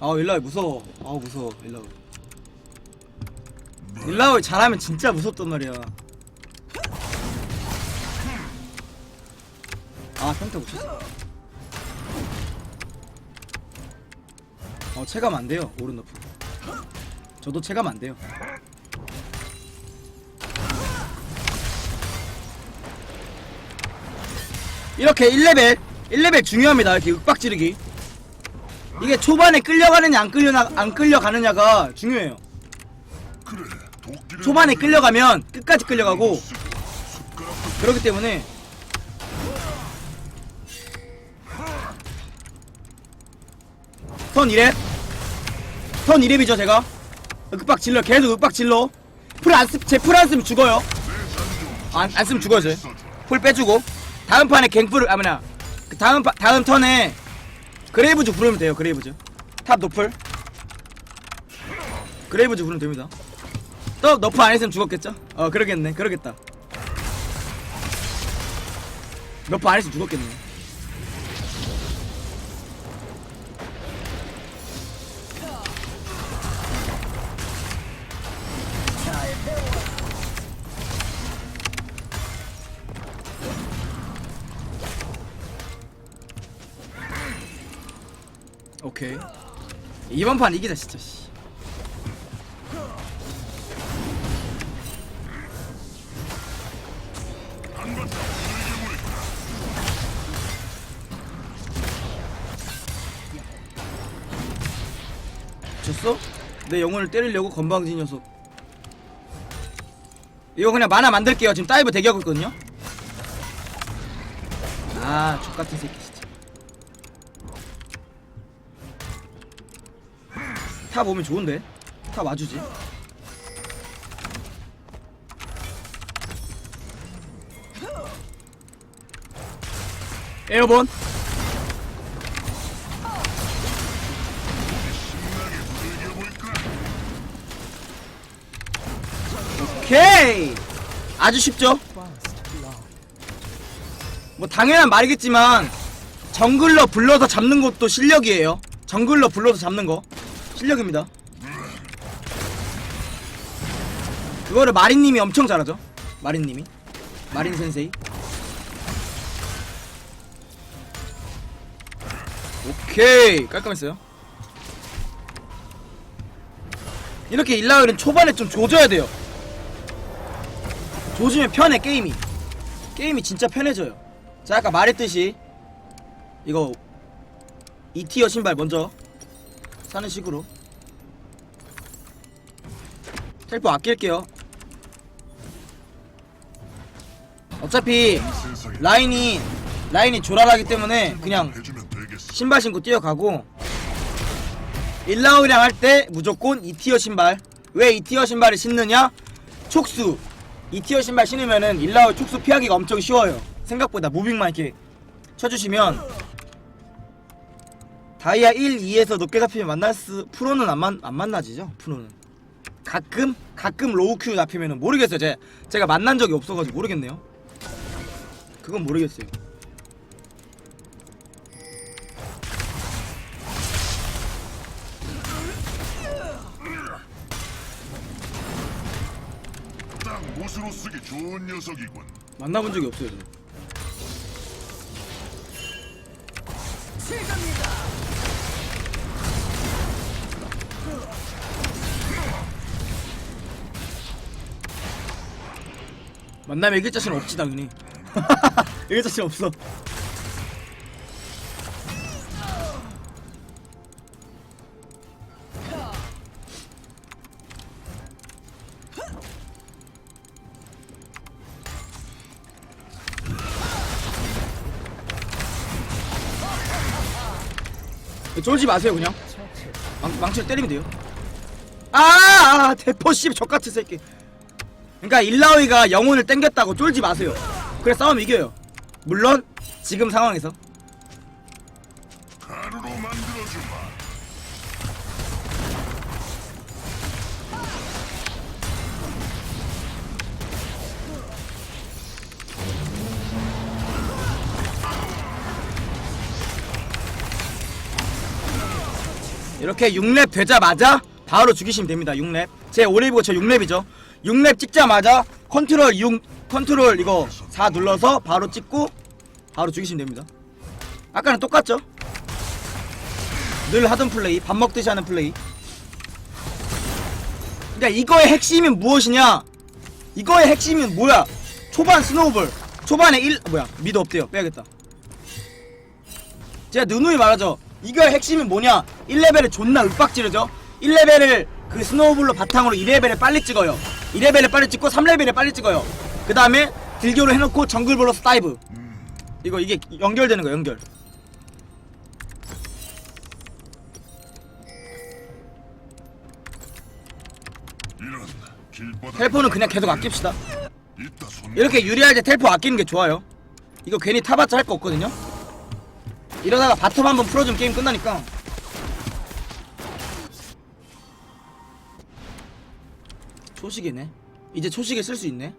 아 일라이 무서워. 아 무서워 일라이. 일라이 잘하면 진짜 무섭단 말이야. 아 평타 붙였어. 어 체감 안 돼요 오른 너프 저도 체감 안 돼요. 이렇게 1레벨 1레벨 중요합니다 이렇게 윽박 지르기 이게 초반에 끌려가느냐 안 끌려나 안 끌려가느냐가 중요해요. 초반에 끌려가면 끝까지 끌려가고 그렇기 때문에 턴 2렙 턴 2렙이죠 제가. 윽박 질러 계속 윽박 질러. 풀안 쓰 제풀안 쓰면 죽어요. 안, 안 쓰면 죽어요 제풀 빼주고. 다음 판에 갱풀을 아 뭐냐. 그 다음 파, 다음 턴에 그레이브즈 부르면 돼요 그레이브즈. 탑 노플. 그레이브즈 부르면 됩니다. 또 너프 안 했으면 죽었겠죠? 어 그러겠네 그러겠다. 너프 안 했으면 죽었겠네 이번 판 이기자 진짜 씨. 졌어? 내 영혼을 때리려고 건방진 녀석 이거 그냥 만화 만들게요 지금 다이브 대기하고 있거든요 아 족같은 새끼 탑 오면 좋은데? 탑 와주지. 에어본. 오케이! 아주 쉽죠? 뭐 당연한 말이겠지만 정글러 불러서 잡는 것도 실력이에요. 정글러 불러서 잡는 거 실력입니다. 그거를 마린님이 엄청 잘하죠? 마린님이? 마린 센세이? 오케이. 깔끔했어요. 이렇게 일라오는 초반에 좀 조져야 돼요. 조지면 편해 게임이. 게임이 진짜 편해져요. 자 아까 말했듯이 이거 2티어 신발 먼저 사는 식으로. 텔포 아낄게요. 어차피 라인이 라인이 조랄하기 때문에 그냥. 신발 신고 뛰어가고 1라운드랑 할 때 무조건 2티어 신발. 왜 2티어 신발을 신느냐? 촉수. 2티어 신발 신으면은 1라운드 촉수 피하기가 엄청 쉬워요. 생각보다 무빙만 이렇게 쳐주시면 다이아 1, 2에서 높게 잡히면 만날 수 프로는 안, 만, 안 만나지죠? 프로는. 가끔 가끔 로우 큐 잡히면은 모르겠어요. 제가, 제가 만난 적이 없어가지고 모르겠네요. 그건 모르겠어요. 딱 못으로 쓰기 좋은 녀석이군. 만나본 적이 없어요 저 만나면 이길 자신 없지 당연히. 이길 자신 없어. 쫄지 마세요 그냥. 망, 망치를 때리면 돼요. 아, 아 대포 씨 적같은 새끼 그러니까 일라오이가 영혼을 땡겼다고 쫄지 마세요. 그래 싸움 이겨요. 물론 지금 상황에서. 이렇게 6렙 되자마자 바로 죽이시면 됩니다 6렙. 제 오리브고 저 6렙이죠 6렙 찍자마자 컨트롤 6 컨트롤 이거 4 눌러서 바로 찍고 바로 죽이시면 됩니다. 아까는 똑같죠? 늘 하던 플레이 밥 먹듯이 하는 플레이. 그러니까 이거의 핵심은 무엇이냐? 이거의 핵심은 뭐야? 초반 스노우볼. 초반에 1 뭐야? 미드 없대요. 빼야겠다. 제가 누누이 말하죠. 이거의 핵심은 뭐냐? 1레벨을 존나 윽박지르죠? 1레벨을 그 스노우볼로 바탕으로 2레벨을 빨리 찍어요. 2레벨을 빨리 찍고 3레벨을 빨리 찍어요. 그 다음에 딜교를 해놓고 정글볼로서 다이브. 이거 이게 연결되는 거야 연결. 텔포는 그냥 계속 아낍시다. 이렇게 유리할 때 텔포 아끼는 게 좋아요. 이거 괜히 타봤자 할 거 없거든요. 이러다가 바텀 한번 풀어주면 게임 끝나니까 초식이네 이제 초식에 쓸 수 있네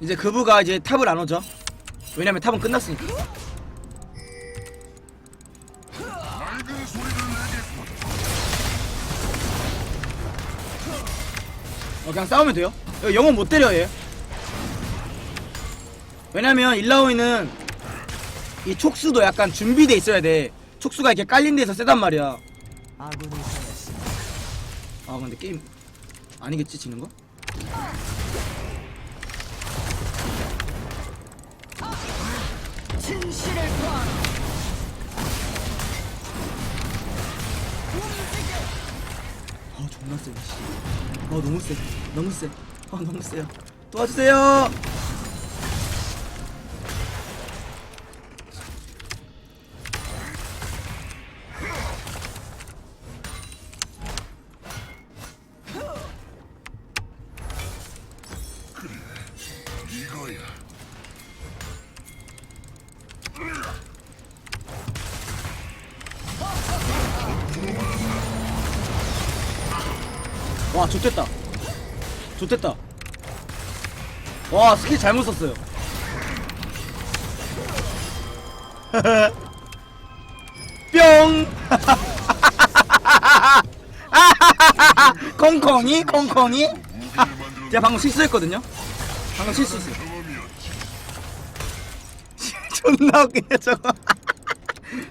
이제 그부가 이제 탑을 안 오죠 왜냐면 탑은 끝났으니까 어, 그냥 싸우면 돼요. 이거 영혼 못 때려 얘. 왜냐면 일라오이는 이 촉수도 약간 준비돼 있어야 돼. 촉수가 이렇게 깔린 데서 세단 말이야. 아 근데 게임 아니겠지 지는 거? 진실을 구하라. 아 존나 세. 씨. 아 너무 세. 너무 세. 아 너무 세요. 도와주세요. 와 좋됐다. 좋됐다. 와 스킬 잘못 썼어요. 뿅. 콩콩이 콩콩이. 제가 방금 실수했거든요. 방금 실수했어요. 존나 웃기네 저거.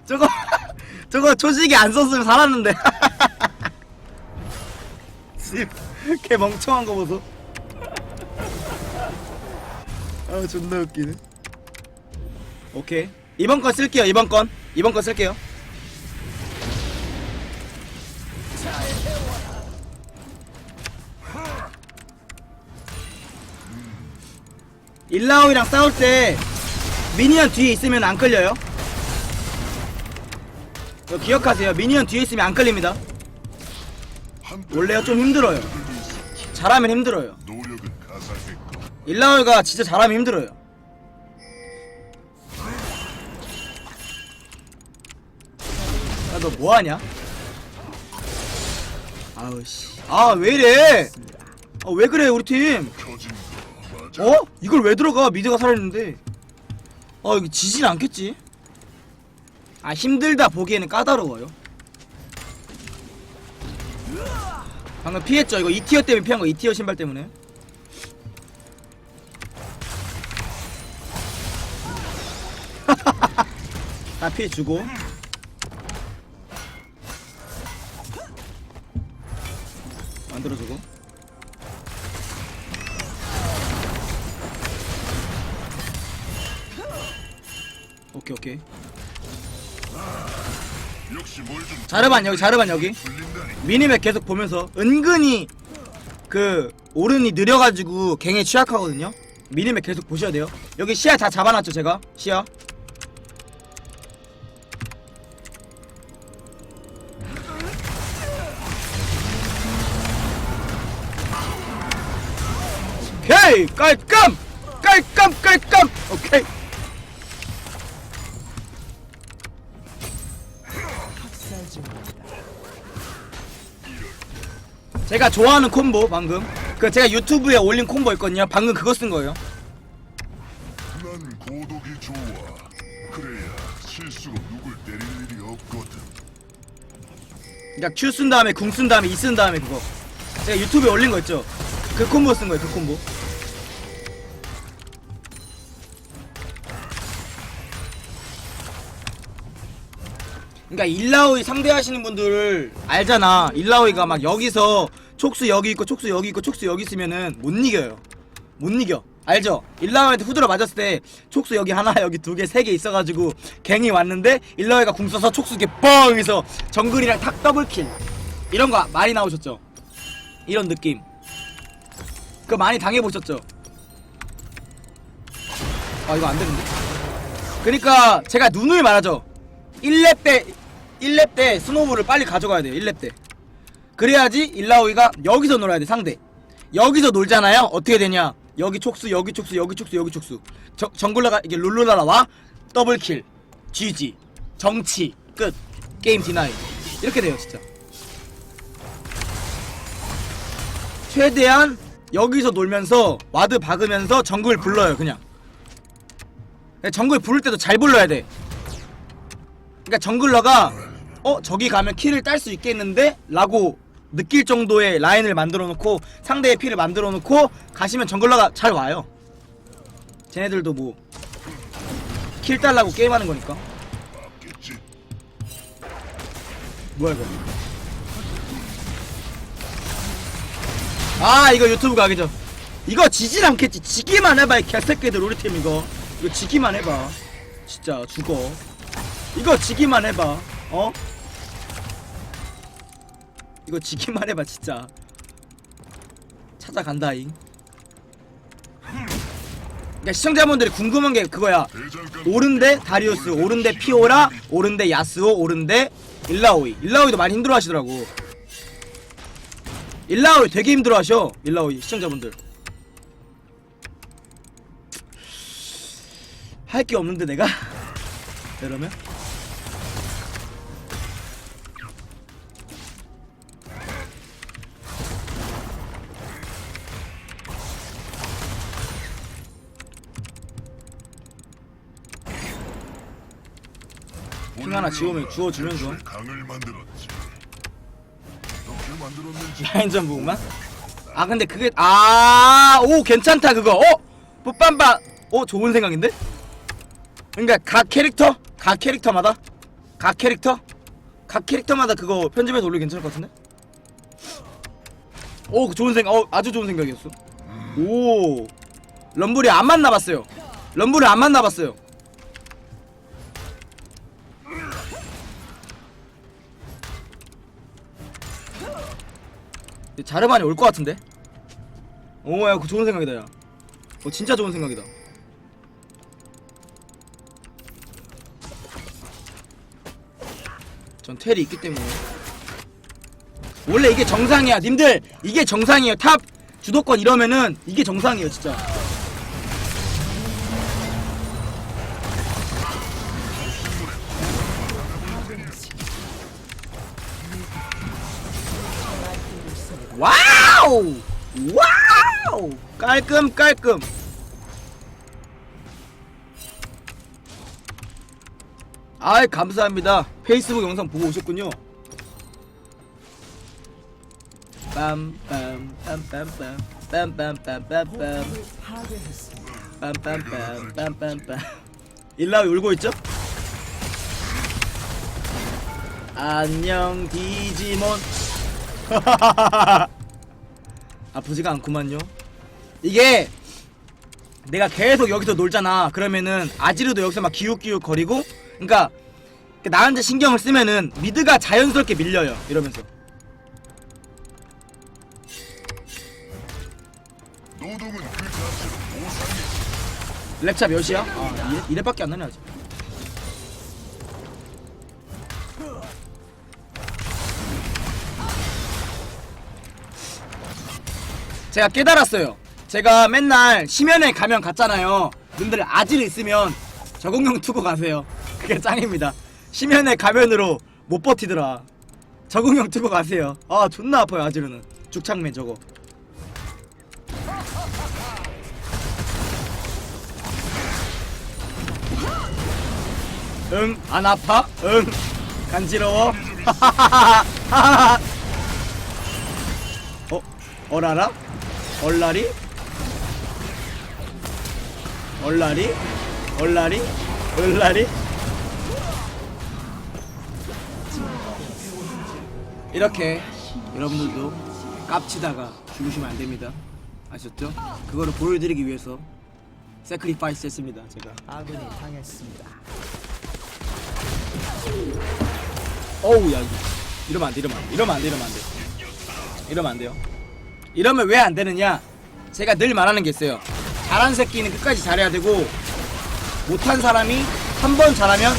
저거 저거 초식이 안 썼으면 살았는데. 걔 멍청한 거 보소. 아 존나 웃기네. 오케이 이번 건 쓸게요 이번 건 이번 건 쓸게요. 일라오이랑 싸울 때 미니언 뒤에 있으면 안 끌려요. 기억하세요. 미니언 뒤에 있으면 안 끌립니다. 원래요 좀 힘들어요. 잘하면 힘들어요. 노력은 가사했고 일라오이가 진짜 잘하면 힘들어요. 야 너 뭐하냐? 아우 씨. 아 왜 이래? 아 왜 그래 우리 팀? 어? 이걸 왜 들어가? 미드가 살아있는데. 아 이거 지진 않겠지? 아 힘들다 보기에는 까다로워요. 방금 피했죠? 이거 2티어 때문에 피한 거 2티어 신발 때문에. 다 피해주고. 만들어주고. 오케이 오케이. 자르반 여기 자르반 여기. 미니맵 계속 보면서 은근히 그 오른이 느려가지고 갱에 취약하거든요. 미니맵 계속 보셔야 돼요. 여기 시야 다 잡아놨죠 제가 시야. 오케이 깔끔 깔끔 깔끔 오케이. 제가 좋아하는 콤보 방금. 그 제가 유튜브에 올린 콤보 있거든요. 방금 그거 쓴 거예요. 난 고독이 좋아. 그래야 실수로 누굴 때릴 일이 없거든. 그러니까 Q 쓴 다음에 궁 쓴 다음에 E 쓴 다음에 그거. 제가 유튜브에 올린 거 있죠? 그 콤보 쓴 거예요 그 콤보. 그러니까 일라오이 상대하시는 분들 알잖아. 일라오이가 막 여기서 촉수 여기 있고 촉수 여기 있고 촉수 여기 있으면은 못 이겨요 못 이겨 알죠? 일라오이한테 후드로 맞았을 때 촉수 여기 하나 여기 두 개 세 개 있어가지고 갱이 왔는데 일라오이가 궁 써서 촉수 이렇게 뻥 해서 정글이랑 탁 더블킬 이런 거 많이 나오셨죠? 이런 느낌 그거 많이 당해보셨죠? 아 이거 안되는데? 그니까 제가 누누이 말하죠 1렙 때 1렙 때 스노우볼을 빨리 가져가야 돼요 1렙 때 그래야지 일라오이가 여기서 놀아야 돼 상대. 여기서 놀잖아요? 어떻게 되냐? 여기 촉수 여기 촉수 여기 촉수 여기 촉수. 저, 정글러가 이게 룰루라라 와? 더블킬. GG 정치. 끝. 게임 디나이. 이렇게 돼요 진짜. 최대한 여기서 놀면서 와드 박으면서 정글 불러요 그냥. 정글 부를 때도 잘 불러야 돼. 그러니까 정글러가 어 저기 가면 킬을 딸수 있겠는데? 라고 느낄 정도의 라인을 만들어 놓고 상대의 피를 만들어 놓고 가시면 정글러가 잘 와요. 쟤네들도 뭐 킬 달라고 게임하는 거니까. 뭐야 이거? 아 이거 유튜브 가기죠. 이거 지진 않겠지? 지기만 해봐 이 개새끼들 우리 팀 이거. 이거 지기만 해봐. 진짜 죽어. 이거 지기만 해봐. 어? 이거 지기만 해봐 진짜 찾아간다잉 그러니까 시청자분들이 궁금한 게 그거야 오른데 다리우스, 오른데 피오라, 오른데 야스오, 오른데 일라오이. 일라오이도 많이 힘들어 하시더라고. 일라오이 되게 힘들어 하셔. 일라오이 시청자분들. 할 게 없는데 내가 이러면 핑 하나 지우면 주워주면 좋아. 강을 만들었지. 어떻게 만들었는지 라인전 부분만. 아 근데 그게 아오 괜찮다 그거. 어 뽀빰바. 어 좋은 생각인데? 그러니까 각 캐릭터 각 캐릭터마다 각 캐릭터 각 캐릭터마다 그거 편집해서 올리기 괜찮을 것 같은데? 오 좋은 생각. 어 아주 좋은 생각이었어. 오 럼블이 안 만나봤어요. 럼블을 안 만나봤어요. 자르반이 올 것 같은데? 오야 그 좋은 생각이다 야. 어 진짜 좋은 생각이다. 전 텔이 있기 때문에 원래 이게 정상이야 님들 이게 정상이에요 탑 주도권 이러면은 이게 정상이에요 진짜 와우 와우 깔끔 깔끔 아이 감사합니다 페이스북 영상 보고 오셨군요 빰빰빰빰빰 빰빰빰빰빰 목표를 파괴했습니다. 빰빰빰빰빰빰 일라우 울고 있죠? 안녕 디지몬 아프지가 않구만요. 이게 내가 계속 여기서 놀잖아. 그러면은 아지르도 여기서 막 기웃기웃 거리고 그니까 나한테 신경을 쓰면은 미드가 자연스럽게 밀려요. 이러면서. 그 랩차 몇이야? 아 이래, 이래밖에 안 나네 아직 제가 깨달았어요. 제가 맨날 심연에 가면 갔잖아요. 님들 아질 있으면 적응형 투고 가세요. 그게 짱입니다. 심연에 가면으로 못 버티더라. 적응형 투고 가세요. 아 존나 아파요 아지르는. 죽창맨 저거. 응, 안 아파? 응, 간지러워? 어, 어라라? 얼라리? 얼라리? 얼라리? 얼라리? 이렇게 여러분들도 깝치다가 죽으시면 안 됩니다. 아셨죠? 그거를 보여드리기 위해서 세크리파이스 했습니다. 제가. 아군이 당했습니다. 어우 야. 이러면 안 돼. 이러면 안 돼. 이러면 안 돼. 이러면 안 돼. 이러면 안 돼요. 이러면 왜 안 되느냐? 제가 늘 말하는 게 있어요. 잘한 새끼는 끝까지 잘해야 되고 못한 사람이 한 번 잘하면.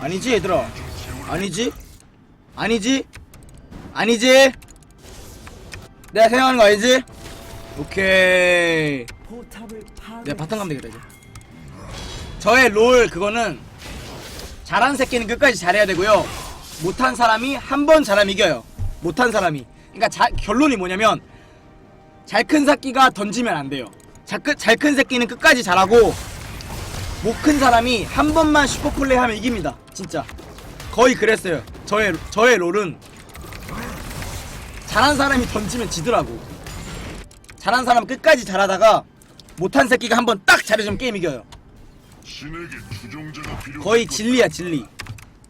아니지 얘들아. 아니지? 아니지? 아니지? 내가 생각하는 거 아니지? 오케이. 내가 바탕 가면 되겠다 이제 저의 롤 그거는 잘한 새끼는 끝까지 잘해야 되고요. 못한 사람이 한 번 잘하면 이겨요. 못한 사람이. 그러니까 자, 결론이 뭐냐면 잘 큰 새끼가 던지면 안 돼요. 잘큰 새끼는 끝까지 잘하고 못 큰 사람이 한 번만 슈퍼플레이 하면 이깁니다. 진짜. 거의 그랬어요. 저의 저의 롤은 잘한 사람이 던지면 지더라고. 잘한 사람은 끝까지 잘하다가 못한 새끼가 한 번 딱 잘해주면 게임 이겨요. 신에게 추종자가 필요. 거의 진리야 진리.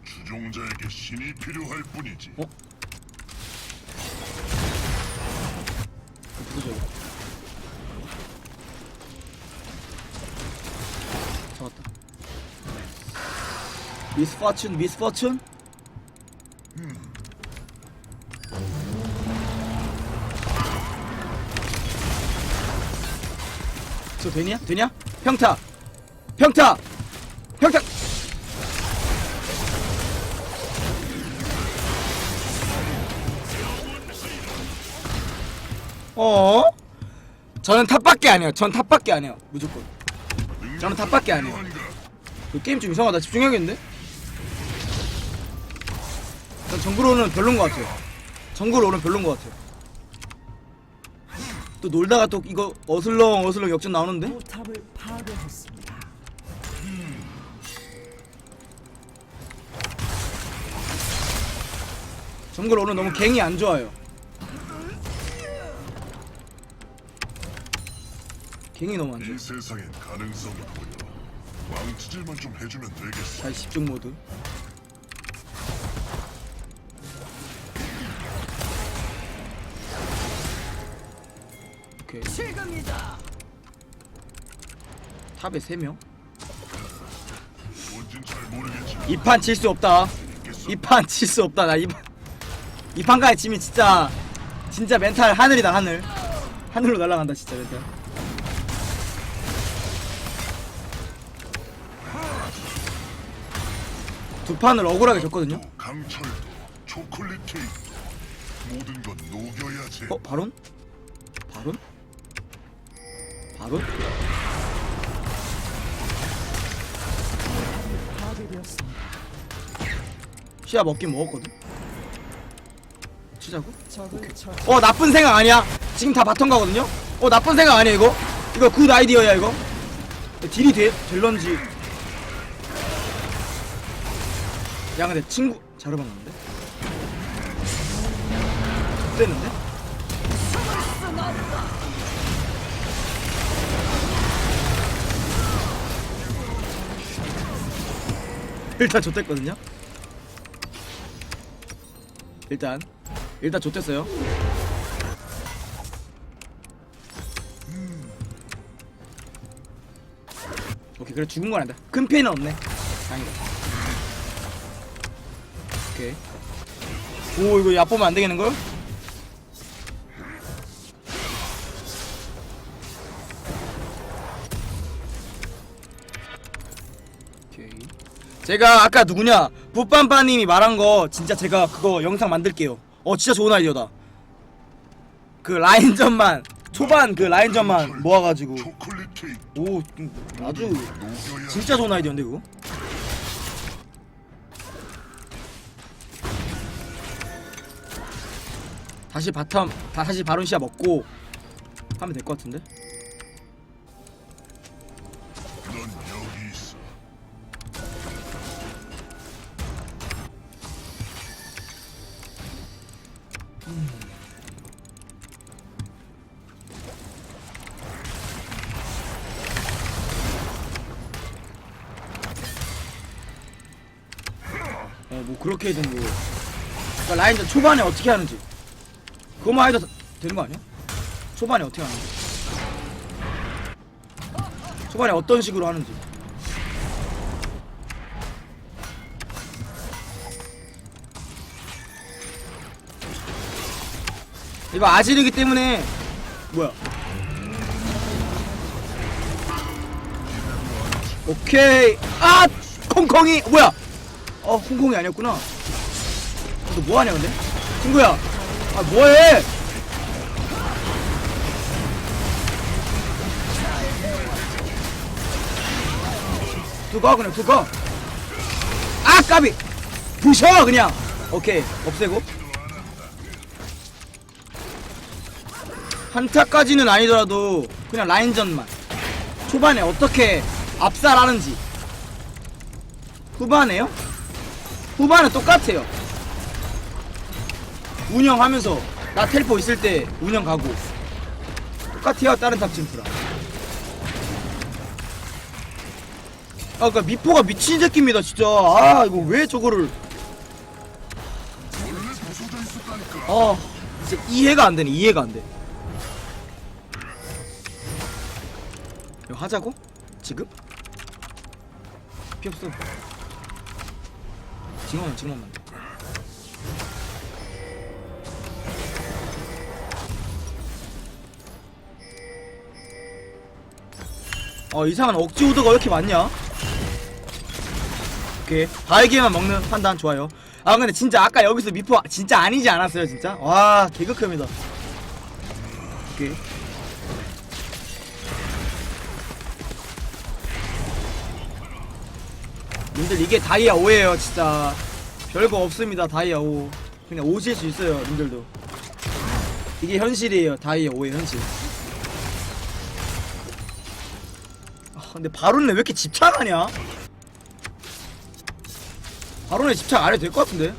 추종자에게 신이 필요할 뿐이지. 어? 누구죠? 잡았다. 미스 포춘 미스 포춘? 저 되냐? 되냐? 평타! 평타! 평타! 어? 저는 탑밖에 안 해요. 전 탑밖에 안 해요. 무조건. 저는 탑밖에 안 해요. 이 게임 좀 이상하다. 집중해야겠는데? 전 정글로는 별론 것 같아요. 정글로는 별론 것 같아요. 또 놀다가 또 이거 어슬렁 어슬렁 역전 나오는데? 포탑을 파괴했습니다. 정글 오늘 너무 갱이 안 좋아요. 갱이 너무 안 좋아. 이 세상엔 가능성이 보여. 왕치질만 좀 해주면 되겠어. 다시 집중 모드. 오케이. 탑에 3명? 뭔진 잘 모르겠지만 이판 질 수 없다. 이판 질 수 없다. 나 이판 이 판까지 지면 진짜 진짜 멘탈 하늘이다 하늘. 하늘로 날아간다 진짜 멘탈. 두 판을 억울하게 졌거든요. 강철도 초콜릿 케이크 모든 건 녹여야지. 어 바론? 바론? 바론? 시야 먹긴 먹었거든. 치자고? 어 나쁜 생각 아니야. 지금 다 바텀 가거든요. 어 나쁜 생각 아니야 이거. 이거 굿 아이디어야 이거. 딜이 돼 될런지. 야 근데 친구 자르방 나는데? 됐는데? 일단 좆됐거든요. 일단 일단 좆됐어요. 오케이 그래 죽은 건 아니다. 큰 피해는 없네. 다행이다. 오케이. 오 이거 얕보면 안 되겠는 걸? 오케이. 제가 아까 누구냐 붓밤바님이 말한 거 진짜 제가 그거 영상 만들게요. 어 진짜 좋은 아이디어다. 그 라인전만 초반 그 라인전만 모아가지고 오 음, 아주. 진짜 좋은 아이디어인데 그거? 다시 바텀 다 다시 바론 시야 먹고 하면 될 것 같은데. 라인전 초반에 어떻게 하는지 그것만 해도 되는 거 아니야? 초반에 어떻게 하는지. 초반에 어떤 식으로 하는지. 이거 아지르기 때문에 뭐야? 오케이 아 콩콩이 뭐야? 어 콩콩이 아니었구나. 너 뭐하냐 근데? 친구야. 아 뭐해? 두가 그냥 두가 아 까비! 부셔 그냥! 오케이 없애고. 한타까지는 아니더라도 그냥 라인전만. 초반에 어떻게 압살하는지. 후반에요? 후반은 똑같아요 운영하면서 나 텔포 있을 때 운영 가고 똑같아요 다른 탑 팀프랑 아 그니까 미포가 미친 새끼입니다 진짜 아 이거 왜 저거를. 아 진짜 이해가 안 되네 이해가 안돼 이거 하자고? 지금? 필요 없어 지금만 지금만 어 이상한 억지 오더가 왜 이렇게 많냐? 오케이. 바이게만 먹는 판단 좋아요. 아 근데 진짜 아까 여기서 미포 진짜 아니지 않았어요 진짜? 와 개극혐이다. 오케이. 님들 이게 다이아 5예요 진짜. 별거 없습니다 다이아 5 그냥 오실 수 있어요 님들도. 이게 현실이에요 다이아 5의 현실 근데 바론네 왜 이렇게 집착하냐? 바론에 집착 안 해도 될 것 같은데?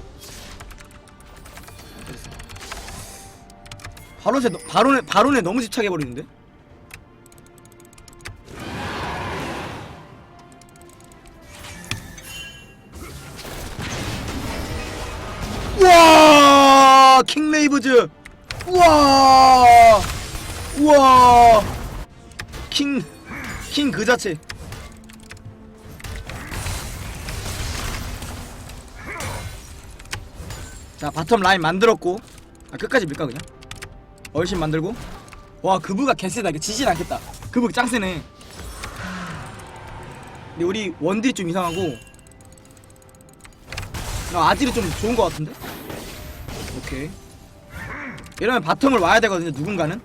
바론에 바론에 바론에 너무 집착해 버리는데? 우와! 킹레이브즈! 우와! 우와! 킹 킹 그 자체. 자 바텀 라인 만들었고. 아 끝까지 밀까 그냥? 얼씬 만들고. 와 그브가 개쎄다. 이거 지진 않겠다. 그브 짱세네. 근데 우리 원딜이 좀 이상하고. 나 아질이 좀 좋은 것 같은데? 오케이. 이러면 바텀을 와야 되거든요 누군가는.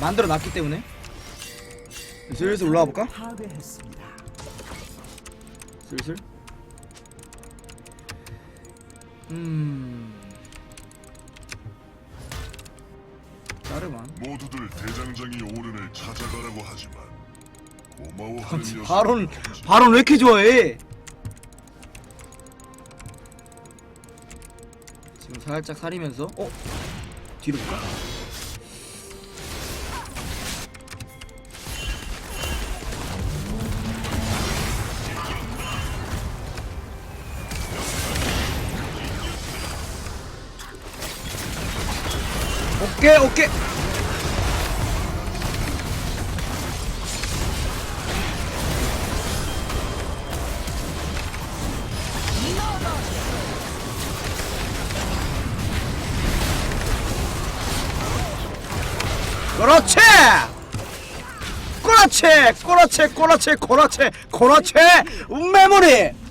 만들어 놨기 때문에 슬슬 올라와 볼까. 슬슬? 음. 자르만. 모두들 대장장이 오른을 찾아가라고 하지만 고마워하는 녀석. 바론 바론 왜 이렇게 좋아해? 지금 살짝 사리면서 어? 뒤로 볼까 오케이 오케이 그렇지! 그렇지! 그렇지! 그렇지! 그렇지! 그렇지! 메모리!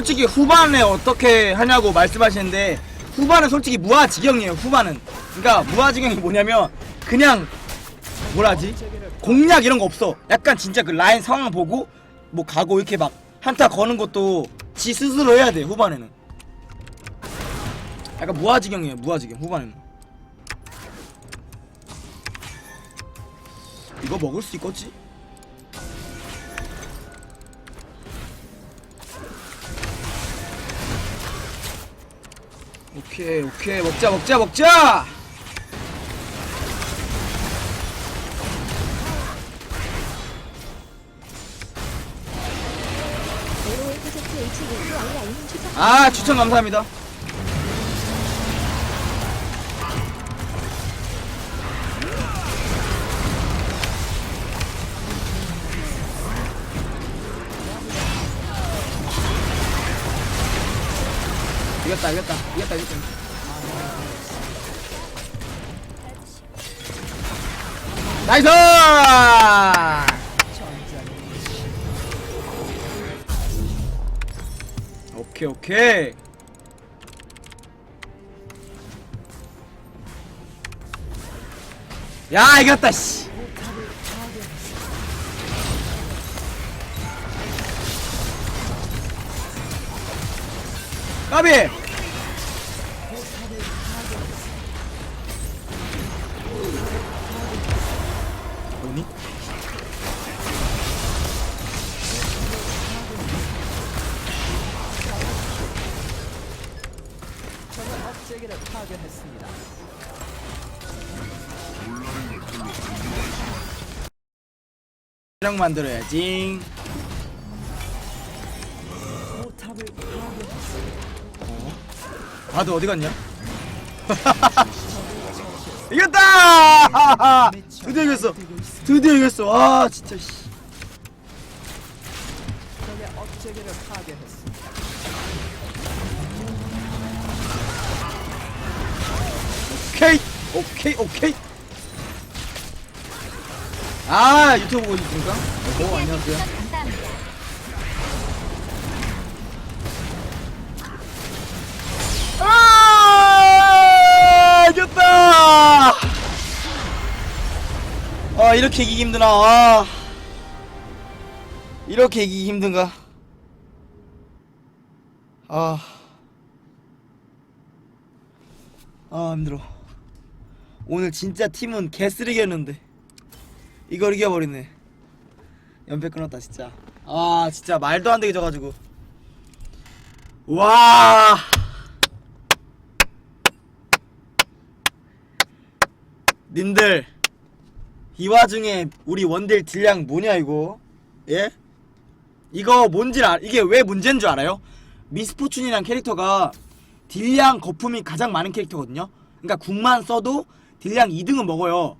솔직히 후반에 어떻게 하냐고 말씀하시는데 후반은 솔직히 무아지경이에요 후반은. 그러니까 무아지경이 뭐냐면 그냥 뭐라지? 공략 이런 거 없어. 약간 진짜 그 라인 상황 보고 뭐 가고 이렇게 막 한타 거는 것도 지 스스로 해야 돼 후반에는. 약간 무아지경이에요 무아지경 후반에는. 이거 먹을 수 있겠지? 오케이 오케이. 먹자 먹자 먹자! 아 추천 감사합니다. 이겼다 이겼다 나이스! 오케이 오케이. 야 이겼다 씨. 까비 령 만들어야지. 아너 어디 갔냐? 이겼다! 드디어 이겼어. 드디어 이겼어. 와 진짜 씨. 오케이 오케이 오케이. 아 유튜브 보고 있습니까? 오 안녕하세요. 감사합니다. 아 이겼다. 아 이렇게 이기기 힘드나. 아. 이렇게 이기기 힘든가. 아. 아 힘들어. 오늘 진짜 팀은 개쓰레기였는데 이걸 이겨버리네. 연패 끊었다 진짜. 아 진짜 말도 안 되게 져가지고. 와. 님들 이 와중에 우리 원딜 딜량 뭐냐 이거 예? 이거 뭔지 알 이게 왜 문제인 줄 알아요? 미스포춘이란 캐릭터가 딜량 거품이 가장 많은 캐릭터거든요 그러니까 궁만 써도 딜량 2등은 먹어요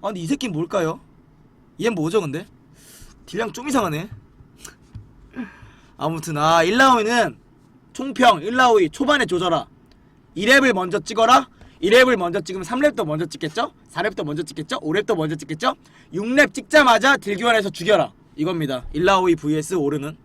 아 근데 이 새끼는 뭘까요? 얘는 뭐죠 근데? 딜량 좀 이상하네 아무튼 아 1라운드는 총평 1라운드 초반에 조져라 2랩을 먼저 찍어라 1랩을 먼저 찍으면 3랩도 먼저 찍겠죠? 4랩도 먼저 찍겠죠? 5랩도 먼저 찍겠죠? 6랩 찍자마자 딜교환해서 죽여라 이겁니다 1라오이 vs 오르는